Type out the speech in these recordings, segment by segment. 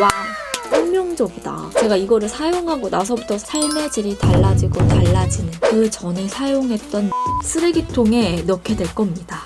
와. 혁명적이다. 제가 이거를 사용하고 나서부터 삶의 질이 달라지고 달라지는 그 전에 사용했던 쓰레기통에 넣게 될 겁니다.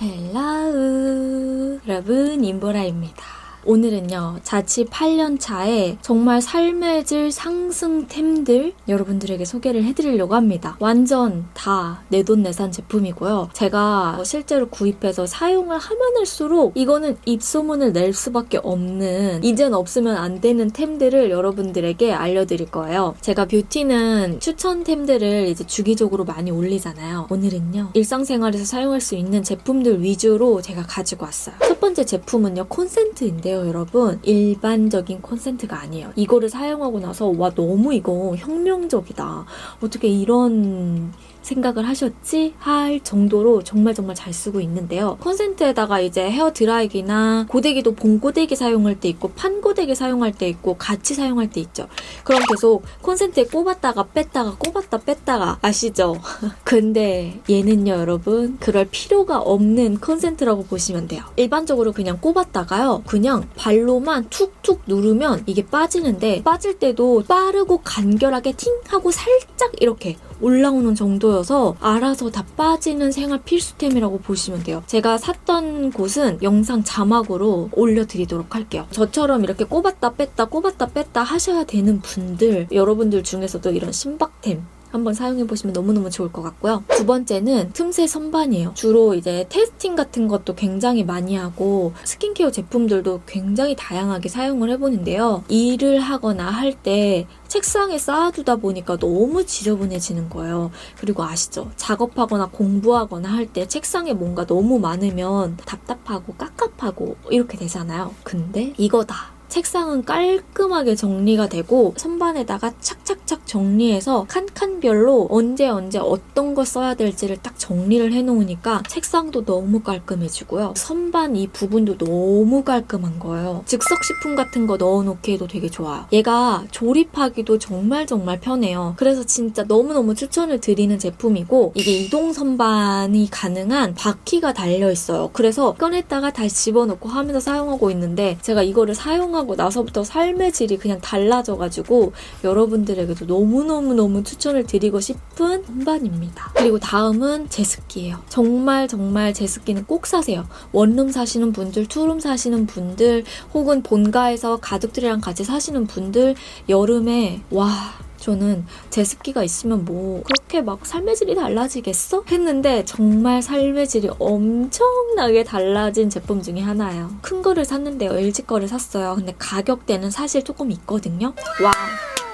헬라우 여러분 임보라입니다. 오늘은요 자취 8년 차에 정말 삶의 질 상승템들 여러분들에게 소개를 해드리려고 합니다. 완전 다 내돈내산 제품이고요. 제가 실제로 구입해서 사용을 하면 할수록 이거는 입소문을 낼 수밖에 없는 이젠 없으면 안 되는 템들을 여러분들에게 알려드릴 거예요. 제가 뷰티는 추천템들을 이제 주기적으로 많이 올리잖아요. 오늘은요 일상생활에서 사용할 수 있는 제품들 위주로 제가 가지고 왔어요. 첫 번째 제품은요 콘센트인데 요, 여러분. 일반적인 콘센트가 아니에요. 이거를 사용하고 나서 와 너무 이거 혁명적이다. 어떻게 이런 생각을 하셨지? 할 정도로 정말 정말 잘 쓰고 있는데요. 콘센트에다가 이제 헤어 드라이기나 고데기도 본 고데기 사용할 때 있고 판 고데기 사용할 때 있고 같이 사용할 때 있죠. 그럼 계속 콘센트에 꼽았다가 뺐다가 꼽았다 뺐다가 아시죠? 근데 얘는요, 여러분 그럴 필요가 없는 콘센트라고 보시면 돼요. 일반적으로 그냥 꼽았다가요, 그냥 발로만 툭툭 누르면 이게 빠지는데 빠질 때도 빠르고 간결하게 팅 하고 살짝 이렇게 올라오는 정도여서 알아서 다 빠지는 생활 필수템이라고 보시면 돼요. 제가 샀던 곳은 영상 자막으로 올려드리도록 할게요. 저처럼 이렇게 꼽았다 뺐다 꼽았다 뺐다 하셔야 되는 분들, 여러분들 중에서도 이런 신박템 한번 사용해 보시면 너무너무 좋을 것 같고요. 두 번째는 틈새 선반이에요. 주로 이제 테스팅 같은 것도 굉장히 많이 하고 스킨케어 제품들도 굉장히 다양하게 사용을 해보는데요. 일을 하거나 할 때 책상에 쌓아두다 보니까 너무 지저분해지는 거예요. 그리고 아시죠? 작업하거나 공부하거나 할 때 책상에 뭔가 너무 많으면 답답하고 깝깝하고 이렇게 되잖아요. 근데 이거다. 책상은 깔끔하게 정리가 되고 선반에다가 착착착 정리해서 칸칸별로 언제 언제 어떤 거 써야 될지를 딱 정리를 해놓으니까 책상도 너무 깔끔해지고요. 선반 이 부분도 너무 깔끔한 거예요. 즉석식품 같은 거 넣어놓기에도 되게 좋아요. 얘가 조립하기도 정말 정말 편해요. 그래서 진짜 너무너무 추천을 드리는 제품이고 이게 이동 선반이 가능한 바퀴가 달려있어요. 그래서 꺼냈다가 다시 집어넣고 하면서 사용하고 있는데 제가 이거를 사용하 고 하고 나서부터 삶의 질이 그냥 달라져가지고 여러분들에게도 너무너무너무 추천을 드리고 싶은 선반입니다. 그리고 다음은 제습기예요. 정말 정말 제습기는 꼭 사세요. 원룸 사시는 분들, 투룸 사시는 분들, 혹은 본가에서 가족들이랑 같이 사시는 분들, 여름에 와 저는 제습기가 있으면 뭐 그렇게 막 삶의 질이 달라지겠어? 했는데 정말 삶의 질이 엄청나게 달라진 제품 중에 하나예요. 큰 거를 샀는데요. LG 거를 샀어요. 근데 가격대는 사실 조금 있거든요. 와.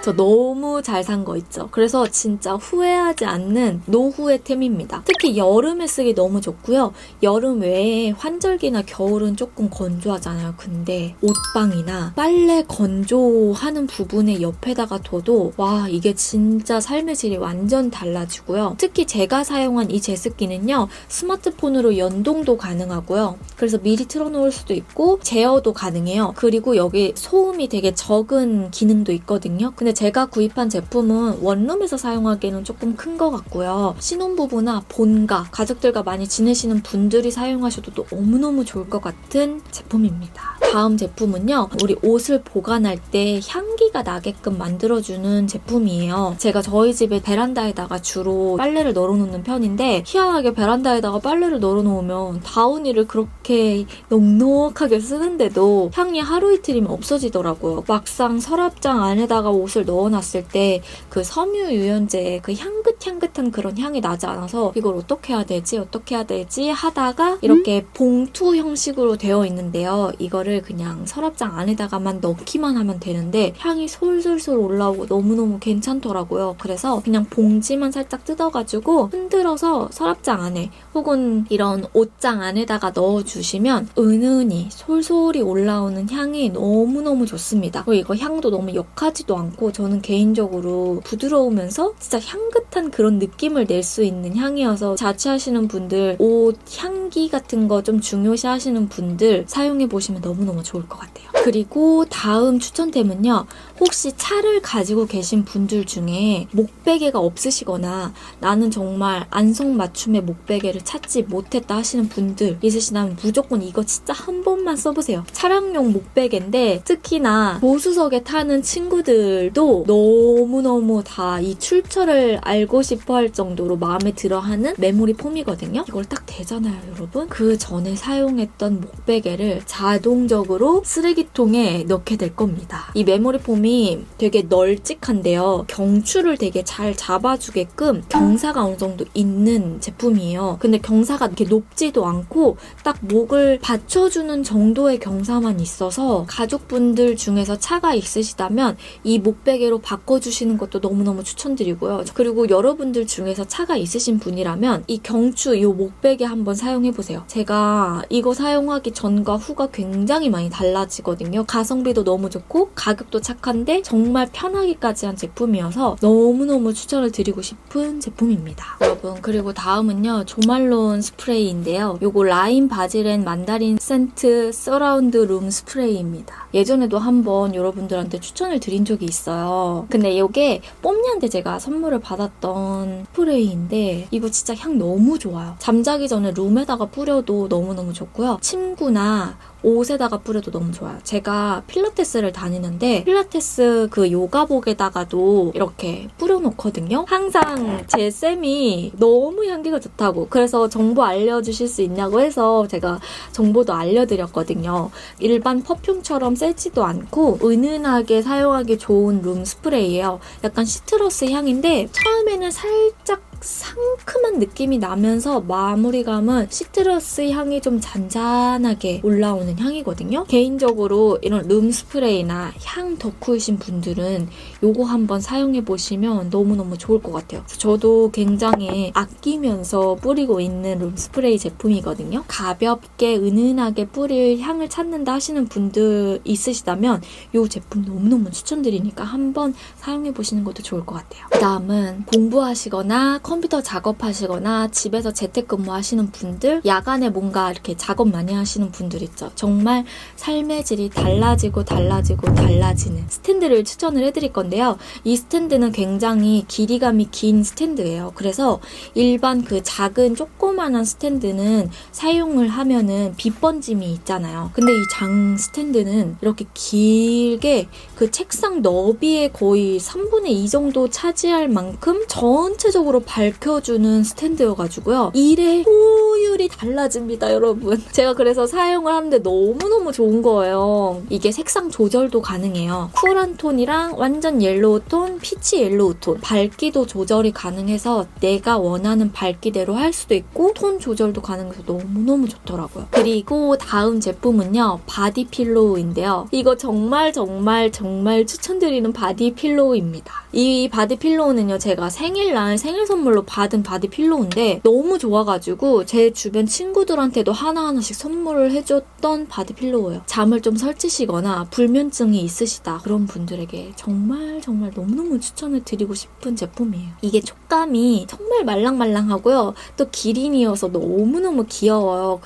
저 너무 잘 산 거 있죠. 그래서 진짜 후회하지 않는 노후의 템입니다. 특히 여름에 쓰기 너무 좋고요. 여름 외에 환절기나 겨울은 조금 건조하잖아요. 근데 옷방이나 빨래 건조하는 부분에 옆에다가 둬도 와 이게 진짜 삶의 질이 완전 달라지고요. 특히 제가 사용한 이 제습기는요. 스마트폰으로 연동도 가능하고요. 그래서 미리 틀어놓을 수도 있고 제어도 가능해요. 그리고 여기 소음이 되게 적은 기능도 있거든요. 근데 제가 구입한 제품은 원룸에서 사용하기에는 조금 큰 것 같고요. 신혼부부나 본가, 가족들과 많이 지내시는 분들이 사용하셔도 너무너무 좋을 것 같은 제품입니다. 다음 제품은요. 우리 옷을 보관할 때 향기가 나게끔 만들어주는 제품이에요. 제가 저희 집에 베란다에다가 주로 빨래를 널어놓는 편인데 희한하게 베란다에다가 빨래를 널어놓으면 다운이를 그렇게 넉넉하게 쓰는데도 향이 하루 이틀이면 없어지더라고요. 막상 서랍장 안에다가 옷을 넣어놨을 때 그 섬유 유연제 그 향긋향긋한 그런 향이 나지 않아서 이걸 어떻게 해야 되지 어떻게 해야 되지 하다가 이렇게 봉투 형식으로 되어 있는데요. 이거를 그냥 서랍장 안에다가만 넣기만 하면 되는데 향이 솔솔솔 올라오고 너무너무 괜찮더라고요. 그래서 그냥 봉지만 살짝 뜯어가지고 흔들어서 서랍장 안에 혹은 이런 옷장 안에다가 넣어주시면 은은히 솔솔이 올라오는 향이 너무너무 좋습니다. 그리고 이거 향도 너무 역하지도 않고 저는 개인적으로 부드러우면서 진짜 향긋한 그런 느낌을 낼 수 있는 향이어서 자취하시는 분들 옷 향기 같은 거 좀 중요시 하시는 분들 사용해 보시면 너무너무 좋을 것 같아요. 그리고 다음 추천템은요. 혹시 차를 가지고 계신 분들 중에 목베개가 없으시거나 나는 정말 안성맞춤의 목베개를 찾지 못했다 하시는 분들 있으시다면 무조건 이거 진짜 한 번만 써보세요. 차량용 목베개인데 특히나 보수석에 타는 친구들도 너무너무 다 이 출처를 알고 싶어 할 정도로 마음에 들어 하는 메모리 폼이거든요. 이걸 딱 대잖아요, 여러분. 그 전에 사용했던 목베개를 자동적으로 쓰레기통에 넣게 될 겁니다. 이 메모리 폼이 되게 널찍한데요. 경추를 되게 잘 잡아주게끔 경사가 어느 정도 있는 제품이에요. 근데 경사가 이렇게 높지도 않고 딱 목을 받쳐주는 정도의 경사만 있어서 가족분들 중에서 차가 있으시다면 이 목베개로 바꿔주시는 것도 너무너무 추천드리고요. 그리고 여러분들 중에서 차가 있으신 분이라면 이 경추, 이 목베개 한번 사용해보세요. 제가 이거 사용하기 전과 후가 굉장히 많이 달라지거든요. 가성비도 너무 좋고 가격도 착한 데 정말 편하기까지 한 제품이어서 너무너무 추천을 드리고 싶은 제품입니다. 여러분 그리고 다음은요. 조말론 스프레이인데요. 요거 라임 바질앤 만다린 센트 서라운드 룸 스프레이입니다. 예전에도 한번 여러분들한테 추천을 드린 적이 있어요. 근데 이게 뽐니한테 제가 선물을 받았던 스프레이인데 이거 진짜 향 너무 좋아요. 잠자기 전에 룸에다가 뿌려도 너무너무 좋고요. 침구나 옷에다가 뿌려도 너무 좋아요. 제가 필라테스를 다니는데 필라테스 그 요가복에다가도 이렇게 뿌려놓거든요. 항상 제 쌤이 너무 향기가 좋다고 그래서 정보 알려주실 수 있냐고 해서 제가 정보도 알려드렸거든요. 일반 퍼퓸처럼 세지도 않고 은은하게 사용하기 좋은 룸 스프레이예요. 약간 시트러스 향인데 처음에는 살짝 상큼한 느낌이 나면서 마무리감은 시트러스 향이 좀 잔잔하게 올라오는 향이거든요. 개인적으로 이런 룸 스프레이나 향 덕후이신 분들은 요거 한번 사용해 보시면 너무너무 좋을 것 같아요. 저도 굉장히 아끼면서 뿌리고 있는 룸 스프레이 제품이거든요. 가볍게 은은하게 뿌릴 향을 찾는다 하시는 분들 있으시다면 요 제품 너무너무 추천드리니까 한번 사용해 보시는 것도 좋을 것 같아요. 그 다음은 공부하시거나 컴 퓨터 작업하시거나 집에서 재택근무 하시는 분들, 야간에 뭔가 이렇게 작업 많이 하시는 분들 있죠. 정말 삶의 질이 달라지고 달라지고 달라지는 스탠드를 추천을 해드릴 건데요. 이 스탠드는 굉장히 길이감이 긴 스탠드예요. 그래서 일반 그 작은 조그만한 스탠드는 사용을 하면은 빗번짐이 있잖아요. 근데 이 장 스탠드는 이렇게 길게 그 책상 너비의 거의 3분의 2 정도 차지할 만큼 전체적으로 밝혀주는 스탠드여가지고요. 일의 효율이 달라집니다, 여러분. 제가 그래서 사용을 하는데 너무너무 좋은 거예요. 이게 색상 조절도 가능해요. 쿨한 톤이랑 완전 옐로우 톤, 피치 옐로우 톤. 밝기도 조절이 가능해서 내가 원하는 밝기대로 할 수도 있고 톤 조절도 가능해서 너무너무 좋더라고요. 그리고 다음 제품은요. 바디 필로우인데요. 이거 정말 정말 정말 추천드리는 바디 필로우입니다. 이 바디 필로우는요. 제가 생일날 생일 선물로 받은 바디 필로우인데 너무 좋아가지고 제 주변 친구들한테도 하나하나씩 선물을 해줬던 바디 필로우예요. 잠을 좀 설치시거나 불면증이 있으시다 그런 분들에게 정말 정말 너무너무 추천을 드리고 싶은 제품이에요. 이게 촉감이 정말 말랑말랑하고요. 또 기린이어서 너무너무 귀여워요.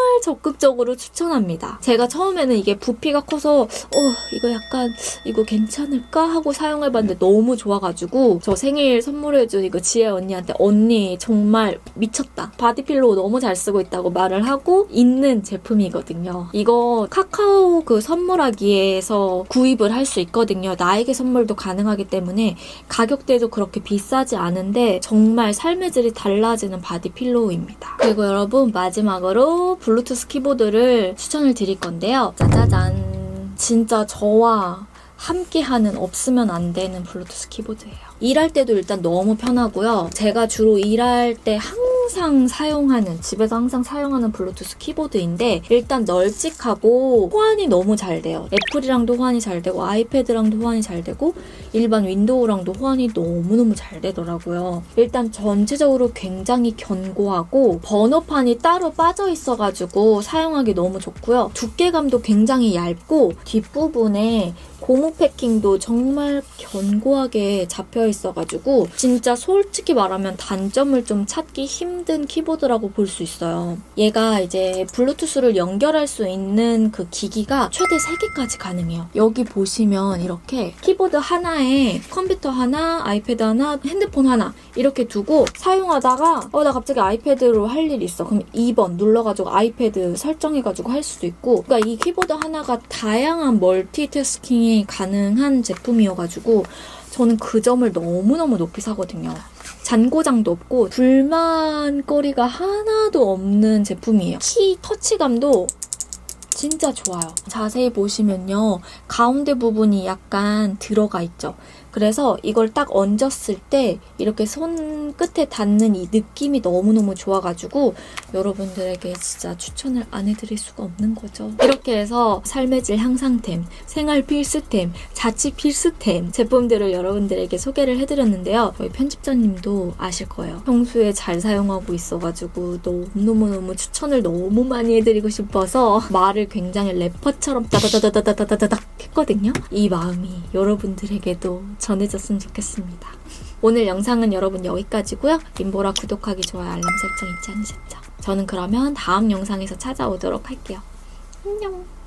정말 적극적으로 추천합니다. 제가 처음에는 이게 부피가 커서 어 이거 약간 이거 괜찮을까 하고 사용해 봤는데 너무 좋아가지고 저 생일 선물해준 이거 지혜 언니한테 언니 정말 미쳤다. 바디필로우 너무 잘 쓰고 있다고 말을 하고 있는 제품이거든요. 이거 카카오 그 선물하기에서 구입을 할 수 있거든요. 나에게 선물도 가능하기 때문에 가격대도 그렇게 비싸지 않은데 정말 삶의 질이 달라지는 바디필로우입니다. 그리고 여러분 마지막으로 블루투스 키보드를 추천을 드릴 건데요. 짜자잔. 진짜 저와 함께하는 없으면 안 되는 블루투스 키보드예요. 일할 때도 일단 너무 편하고요. 제가 주로 일할 때 항상 사용하는, 집에서 항상 사용하는 블루투스 키보드인데 일단 널찍하고 호환이 너무 잘 돼요. 애플이랑도 호환이 잘 되고 아이패드랑도 호환이 잘 되고 일반 윈도우랑도 호환이 너무너무 잘 되더라고요. 일단 전체적으로 굉장히 견고하고 번호판이 따로 빠져 있어가지고 사용하기 너무 좋고요. 두께감도 굉장히 얇고 뒷부분에 고무 패킹도 정말 견고하게 잡혀 있어가지고 진짜 솔직히 말하면 단점을 좀 찾기 힘든 힘든 키보드라고 볼 수 있어요. 얘가 이제 블루투스를 연결할 수 있는 그 기기가 최대 3개까지 가능해요. 여기 보시면 이렇게 키보드 하나에 컴퓨터 하나, 아이패드 하나, 핸드폰 하나 이렇게 두고 사용하다가 어 나 갑자기 아이패드로 할 일 있어. 그럼 2번 눌러가지고 아이패드 설정해가지고 할 수도 있고 그러니까 이 키보드 하나가 다양한 멀티태스킹이 가능한 제품이어가지고 저는 그 점을 너무너무 높이 사거든요. 잔고장도 없고 불만거리가 하나도 없는 제품이에요. 키 터치감도 진짜 좋아요. 자세히 보시면요. 가운데 부분이 약간 들어가 있죠. 그래서 이걸 딱 얹었을 때 이렇게 손 끝에 닿는 이 느낌이 너무너무 좋아가지고 여러분들에게 진짜 추천을 안 해드릴 수가 없는 거죠. 이렇게 해서 삶의 질 향상템, 생활 필수템, 자취 필수템 제품들을 여러분들에게 소개를 해드렸는데요. 저희 편집자님도 아실 거예요. 평소에 잘 사용하고 있어가지고 너무너무너무 추천을 너무 많이 해드리고 싶어서 말을 굉장히 래퍼처럼 따다다다다다다닥 했거든요. 이 마음이 여러분들에게도 전해졌으면 좋겠습니다. 오늘 영상은 여러분 여기까지고요. 림보라 구독하기, 좋아요, 알람 설정 잊지 않으셨죠? 저는 그러면 다음 영상에서 찾아오도록 할게요. 안녕.